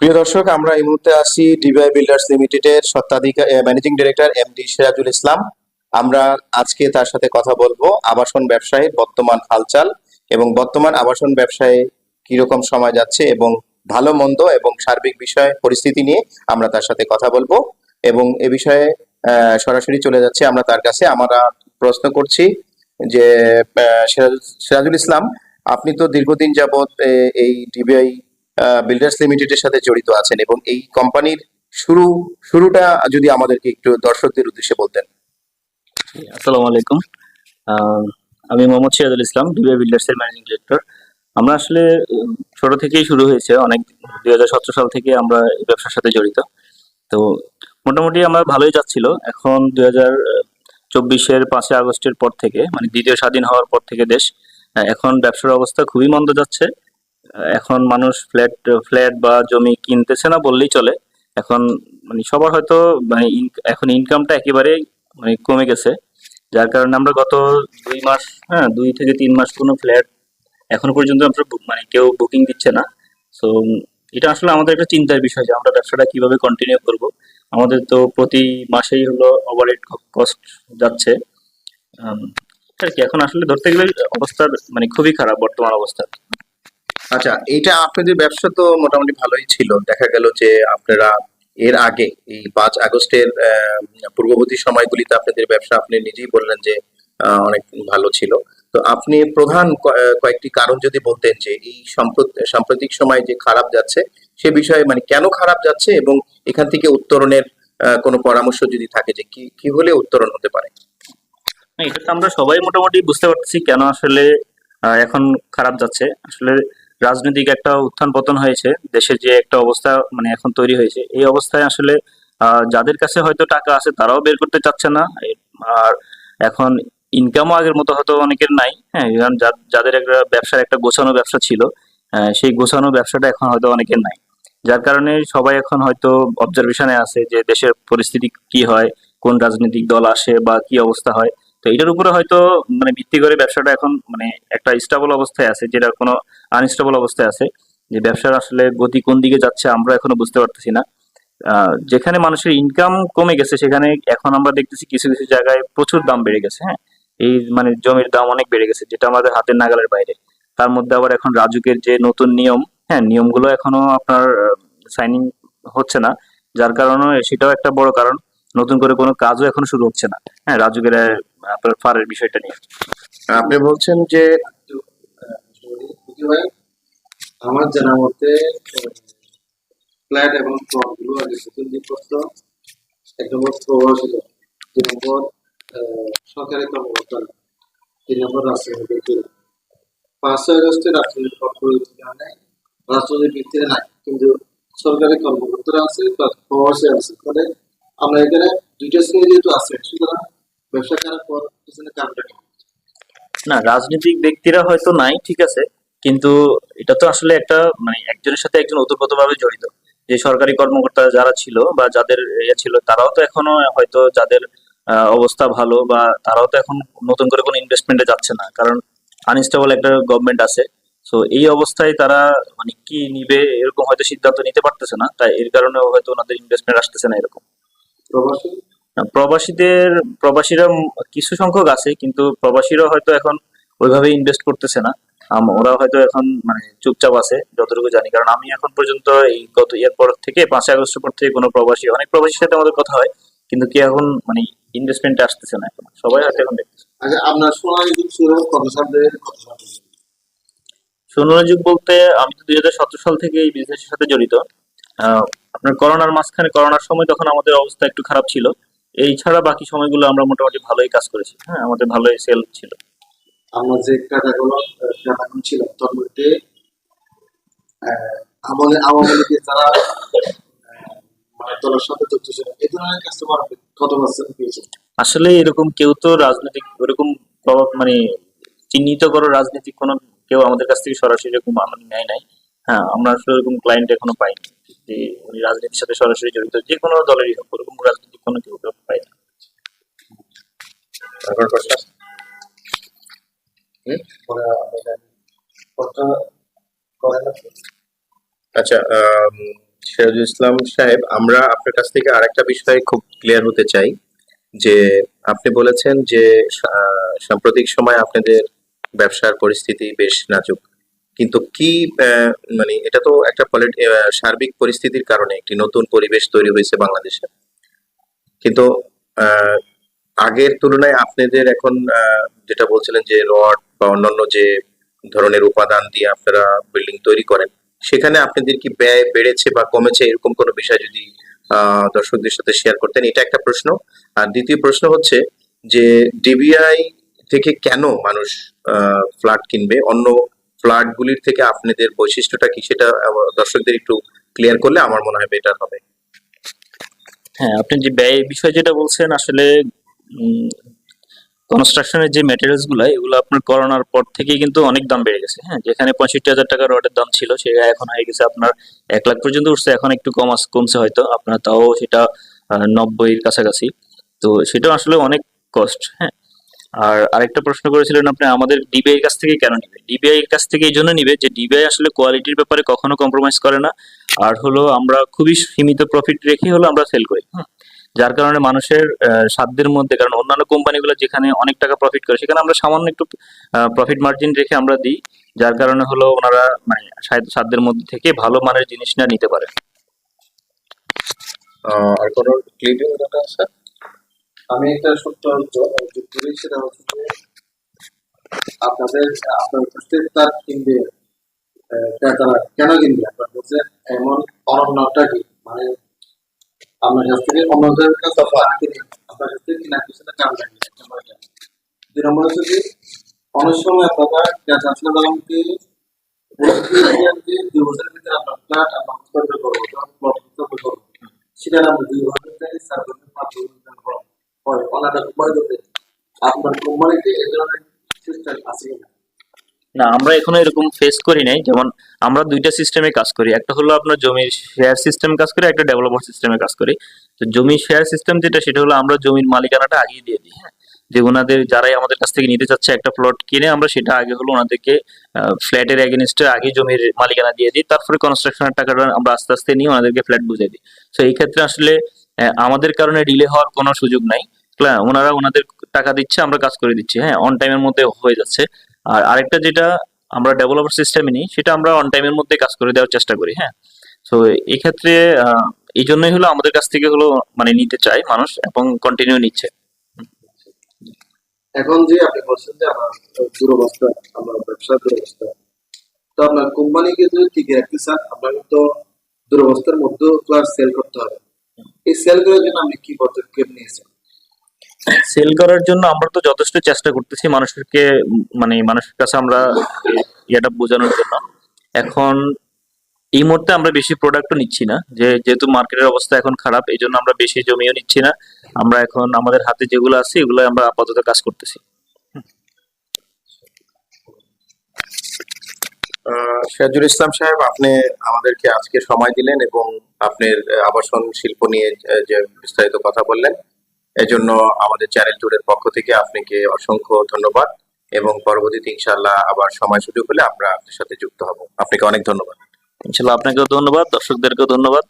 প্রিয় দর্শক, আমরা এই মুহূর্তে আছি ডিবিআই বিল্ডার্স লিমিটেডের স্বত্বাধিকারী managing director MD Sirajul Islam. আমরা আজকে তার সাথে কথা বলব আবাসন ব্যবসায়ের বর্তমান হালচাল এবং বর্তমান আবাসন ব্যবসায়ে কীরকম সময় যাচ্ছে এবং ভালো মন্দ এবং সার্বিক বিষয়, পরিস্থিতি নিয়ে আমরা তার সাথে কথা বলব। এবং এ বিষয়ে সরাসরি চলে যাচ্ছে আমরা তার কাছে। আমরা প্রশ্ন করছি যে সিরাজুল ইসলাম, আপনি তো দীর্ঘদিন যাবৎ এই ডিবিআই বিল্ডার্স লিমিটেডের সাথে জড়িত আছেন এবং এই কোম্পানির শুরু, শুরুটা যদি আমাদেরকে একটু দর্শকদের উদ্দেশ্যে বলতেন। আসসালামু আলাইকুম। আমি মোহাম্মদ সিরাজুল ইসলাম দুবিয়া বিল্ডার্স এর ম্যানেজিং ডিরেক্টর আমরা আসলে ছোট থেকেই শুরু হয়েছে, অনেক, দুই হাজার সতেরো সাল থেকে আমরা এই ব্যবসার সাথে জড়িত। তো মোটামুটি আমরা ভালোই যাচ্ছিল। এখন দুই হাজার চব্বিশের পাঁচই আগস্টের পর থেকে মানে দ্বিতীয় স্বাধীন হওয়ার পর থেকে দেশ এখন ব্যবসার অবস্থা খুবই মন্দ যাচ্ছে। এখন মানুষ ফ্ল্যাট ফ্ল্যাট বা জমি কিনতেছে না বললেই চলে। এখন মানে সবার হয়তো মানে এখন ইনকামটা একেবারে মানে কমে গেছে। যার কারণে আমরা গত দুই মাস হ্যাঁ দুই থেকে তিন মাস কোনো ফ্ল্যাট এখনও পর্যন্ত আমরা মানে কেউ বুকিং দিচ্ছে না। সো এটা আসলে আমাদের একটা চিন্তার বিষয় যে আমরা ব্যবসাটা কীভাবে কন্টিনিউ করব। আমাদের তো প্রতি মাসেই হলো ওভারহেড কস্ট যাচ্ছে। আর কি, এখন আসলে ধরতে গেলে অবস্থার মানে খুবই খারাপ বর্তমান অবস্থা। আচ্ছা এটা আপনাদের ব্যবসা তো মোটামুটি ভালোই ছিল। দেখা গেল যে আপনারা এর আগে, এই পাঁচ আগস্টের পূর্ববর্তী সময়গুলিতে আপনাদের ব্যবসা আপনি নিজেই বললেন যে অনেক ভালো ছিল। তো আপনি প্রধান কয়েকটি কারণ যদি বলতেন যে এই সম্প্রত- সাম্প্রতিক সময় যে খারাপ যাচ্ছে, সে বিষয়ে মানে কেন খারাপ যাচ্ছে এবং এখান থেকে উত্তরণের কোনো পরামর্শ যদি থাকে যে কি কি হলে উত্তরণ হতে পারে? এটা তো আমরা সবাই মোটামুটি বুঝতে পারছি কেন আসলে এখন খারাপ যাচ্ছে। আসলে রাজনৈতিক একটা উত্থান পতন হয়েছে, দেশের যে একটা অবস্থা মানে এখন তৈরি হয়েছে, এই অবস্থায় আসলে যাদের কাছে হয়তো টাকা আছে তারাও বের করতে চাচ্ছে না আর এখন ইনকামও আগের মতো হয়তো অনেকের নাই হ্যাঁ কারণ যাদের একটা ব্যবসার একটা গোছানো ব্যবসা ছিল সেই গোছানো ব্যবসাটা এখন হয়তো অনেকের নাই। যার কারণে সবাই এখন হয়তো অবজারভেশনে আছে যে দেশের পরিস্থিতি কি হয়, কোন রাজনৈতিক দল আসে বা কি অবস্থা হয়। তো এটার উপরে হয়তো মানে ভিত্তি করে ব্যবসাটা এখন মানে একটা স্টেবল অবস্থায় আছে, যেটা কোনো আনস্টেবল অবস্থায় আছে, যে ব্যবসার আসলে গতি কোন দিকে যাচ্ছে আমরা এখনও বুঝতে পারতেছি না। যেখানে মানুষের ইনকাম কমে গেছে, সেখানে এখন আমরা দেখতেছি কিছু কিছু জায়গায় প্রচুর দাম বেড়ে গেছে হ্যাঁ? এই মানে জমির দাম অনেক বেড়ে গেছে, যেটা আমাদের হাতের নাগালের বাইরে। তার মধ্যে আবার এখন রাজুকের যে নতুন নিয়ম হ্যাঁ নিয়মগুলো এখনও আপনার সাইনিং হচ্ছে না, যার কারণে সেটাও একটা বড় কারণ। নতুন করে কোনো কাজও এখন শুরু হচ্ছে না। হ্যাঁ রাজুকের আপনার ফারের বিষয়টা নিয়ে। আপনি বলছেন যে, আমার জানা মতে ফ্ল্যাট এবং প্লটগুলো আগে এক নম্বর দুই নম্বর সরকারি কর্মকর্তা, তিন নম্বর রাজনীতি ব্যক্তি পাঁচই আগস্টে অর্থনৈতিক নাই রাজনৈতিক ব্যক্তিরা নাই। কিন্তু সরকারি কর্মকর্তারা আছে প্রবাসী আছে। ফলে আমরা এখানে দুইটা শ্রেণি যেহেতু আছে, সুতরাং ব্যবসা খারাপ হওয়ার পিছনে কারণটা কি? না রাজনৈতিক ব্যক্তিরা হয়তো নাই ঠিক আছে কিন্তু এটা তো আসলে একটা মানে একজনের সাথে একজন ওতপ্রোতভাবে জড়িত। যে সরকারি কর্মকর্তা যারা ছিল বা যাদের ইয়ে ছিল তারাও তো এখনও হয়তো যাদের অবস্থা ভালো বা তারাও তো এখন নতুন করে কোনো ইনভেস্টমেন্টে যাচ্ছে না। কারণ আনস্টেবল একটা গভর্নমেন্ট আছে তো এই অবস্থায় তারা মানে কি নিবে এরকম হয়তো সিদ্ধান্ত নিতে পারতেছে না তাই এর কারণে হয়তো ওনাদের ইনভেস্টমেন্ট আসতেছে না এরকম। প্রবাসী? প্রবাসীদের প্রবাসীরা কিছু সংখ্যক আছে কিন্তু প্রবাসীরা হয়তো এখন ওইভাবে ইনভেস্ট করতেছে না। ওরা হয়তো এখন মানে চুপচাপ আছে যতটুকু জানি। কারণ আমি এখন পর্যন্ত এই গত ইয়ার পর থেকে পাঁচই আগস্ট পর থেকে কোনো প্রবাসী অনেক প্রবাসীর সাথে আমাদের কথা হয় কিন্তু কি এখন মানে ইনভেস্টমেন্ট আসতেছে না এখন। সবাই হয়তো এখন দেখতেছে। আচ্ছা আপনার সোনালী যুগ শুরু কত সালে কত সালে সোনালী যুগ বলতে আমি তো দুই হাজার সতেরো সাল থেকে এই বিজনেসের সাথে জড়িত। আহ, আপনার করোনার মাঝখানে করোনার সময় তখন আমাদের অবস্থা একটু খারাপ ছিল। এই ছাড়া বাকি সময়গুলো আমরা মোটামুটি ভালোই কাজ করেছি। হ্যাঁ আমাদের ভালোই সেল ছিল। আমরা যে ক্যাটাগরি ক্যাটাগরি ছিল তার মধ্যে আমাদের আওয়ামী লীগের যারা মানে দলের সাথে যুক্ত ছিল এই ধরনের কাস্টমার কত পার্সেন্ট পেয়েছে? আসলে এরকম কেউ তো রাজনৈতিক ওরকম প্রভাব মানে চিহ্নিত করো রাজনীতিক কোনো কেউ আমাদের কাছ থেকে সরাসরি এরকম আমার নেয় নাই। হ্যাঁ আমরা আসলে এরকম ক্লায়েন্ট এখনও পাইনি। যে উনি রাজনীতির সাথে সরাসরি জড়িত যে কোনো দলেরই হোক ওরকম রাজনৈতিক কোনো কেউ কেউ পাই না। আচ্ছা সিরাজুল ইসলাম সাহেব আমরা আপনার কাছ থেকে আরেকটা বিষয়ে খুব ক্লিয়ার হতে চাই যে আপনি বলেছেন যে সা- সাম্প্রতিক সময় আপনাদের ব্যবসার পরিস্থিতি বেশ নাজুক। কিন্তু কি মানে এটা তো একটা সার্বিক পরিস্থিতির কারণে একটি নতুন পরিবেশ তৈরি হয়েছে বাংলাদেশে। কিন্তু আগের তুলনায় আপনাদের এখন যেটা বলছিলেন যে রড বা অন্যান্য যে ধরনের উপাদান দিয়ে আপনারা বিল্ডিং তৈরি করেন, সেখানে আপনাদের কি ব্যয় বেড়েছে বা কমেছে? এরকম কোনো বিষয় যদি দর্শকদের সাথে শেয়ার করতেন, এটা একটা প্রশ্ন। আর দ্বিতীয় প্রশ্ন হচ্ছে যে ডিবিআই থেকে কেন মানুষ ফ্ল্যাট কিনবে? অন্য ফ্ল্যাট গুলির থেকে আপনাদের বৈশিষ্ট্যটা কি সেটা দর্শকদের একটু ক্লিয়ার করলে আমার মনে হয় বেটার হবে। হ্যাঁ আপনি যে ব্যয় বিষয় যেটা বলছেন, আসলে কনস্ট্রাকশনের যে মেটেরিয়ালসগুলো, এগুলো আপনার করোনার পর থেকেই কিন্তু অনেক দাম বেড়ে গেছে। হ্যাঁ যেখানে পঁয়ষট্টি হাজার টাকা রডের দাম ছিল সেটা এখন হয়ে গেছে আপনার এক লাখ পর্যন্ত উঠছে, এখন একটু কম কমছে হয়তো। আপনার তাও সেটা নব্বইয়ের কাছাকাছি। তো সেটা আসলে অনেক কস্ট হ্যাঁ। আর আরেকটা প্রশ্ন করেছিলেন আপনি, আমাদের ডিবিআই কাছ থেকে কেন নিবে? ডিবিআই এর কাছ থেকে এই জন্য নিবে যে ডিবিআই আসলে কোয়ালিটির ব্যাপারে কখনো কম্প্রোমাইজ করে না। আর হলো আমরা খুবই সীমিত প্রফিট রেখে হলো আমরা সেল করি। যার কারণে মানুষের সাধ্যের মধ্যে, কারণ অন্যান্য কোম্পানিগুলো যেখানে অনেক টাকা প্রফিট করে, সেখানে আমরা সামান্য একটু প্রফিট মার্জিন রেখে আমরা দিই, যার কারণে হলো ওনারা মানে সাধ্যের মধ্যে থেকে ভালো মানের জিনিসটা নিতে পারে। আর কোনো ক্লিয়ারিং আছে? আমি একটা সত্য যোগ সেটা হচ্ছে যে আপনাদের, আপনার কাছ তার কিনবে ক্রেতারা, কেন কিনবে আপনার কাছে এমন অনন্যটা কি? মানে আপনার কাছ থেকে অন্যদের কাছে না কিনে, আপনার কাছ থেকে কেনার পিছনে কারণ লাগে এক নম্বর দুই নম্বর হচ্ছে যে অনেক সময় আপনারা ক্রেতা আসলে তখন কি দুই বছরের ভিতরে আপনার ফ্ল্যাট আমরা হস্তান্তর করব করব সেখানে আমরা দুই বছর থেকে চার বছর পাঁচ বছর হয় আপনার কোম্পানিতে এ ধরনের আছে না, আমরা এখনও এরকম ফেস করি নাই। যেমন আমরা দুইটা সিস্টেমে কাজ করি। একটা হলো আপনার জমির শেয়ার সিস্টেম কাজ করি, একটা ডেভেলপার সিস্টেমে কাজ করি। তো জমির শেয়ার সিস্টেম যেটা, সেটা হলো আমরা জমির মালিকানাটা আগিয়ে দিয়ে দিই হ্যাঁ? যে ওনাদের যারাই আমাদের কাছ থেকে নিতে চাচ্ছে একটা প্লট কিনে, আমরা সেটা আগে হলো ওনাদেরকে ফ্ল্যাটের এগেনস্টে আগে জমির মালিকানা দিয়ে দিই। তারপরে কনস্ট্রাকশনের টাকাটা আমরা আস্তে আস্তে নিয়ে ওনাদেরকে ফ্ল্যাট বুঝিয়ে দিই। তো এই ক্ষেত্রে আসলে আমাদের কারণে ডিলে হওয়ার কোনো সুযোগ নাই। ওনারা ওনাদের টাকা দিচ্ছে আমরা কাজ করে দিচ্ছি। হ্যাঁ অন টাইমের মধ্যে হয়ে যাচ্ছে। আর আরেকটা যেটা আমরা ডেভেলপার সিস্টেমে নিই সেটা আমরা অন টাইমের মধ্যে কাজ করে দেওয়ার চেষ্টা করি হ্যাঁ। তো এই ক্ষেত্রে আহ, এই জন্যই হলো আমাদের কাছ থেকে হলো মানে নিতে চায় মানুষ এবং কন্টিনিউ নিচ্ছে। এখন যে আপনি বলছেন যে আমার দুরবস্থা আমার ব্যবসার দুরবস্থা তো আপনার কোম্পানিকে যদি টিকে রাখতে চান আপনার তো দুরবস্থার আর সেল করতে হবে। এই সেল করার জন্য আপনি কি পদক্ষেপ নিয়েছেন? সেল করার জন্য আমরা তো যথেষ্ট চেষ্টা করতেছি মানুষকে মানে মানুষের কাছে আমরা এটা বোঝানোর জন্য। এখন এই মুহূর্তে আমরা বেশি প্রোডাক্টও নিচ্ছি না। যে, যেহেতু মার্কেটের অবস্থা এখন খারাপ এই জন্য আমরা বেশি জমিও নিচ্ছি না। আমরা এখন আমাদের হাতে যেগুলো আছে এগুলো আমরা আপাতত কাজ করতেছি। সিরাজুল ইসলাম সাহেব আপনি আমাদেরকে আজকে সময় দিলেন এবং আপনার আবাসন শিল্প নিয়ে যে বিস্তারিত কথা বললেন এজন্য আমাদের চ্যানেল টুরের পক্ষ থেকে আপনাকে অসংখ্য ধন্যবাদ এবং পরবর্তীতে ইনশাআল্লাহ আবার সময় সুযোগ হলে আমরা আপনার সাথে যুক্ত হব। আপনাকে অনেক ধন্যবাদ। ইনশাল্লাহ আপনাকেও ধন্যবাদ দর্শকদেরকেও ধন্যবাদ।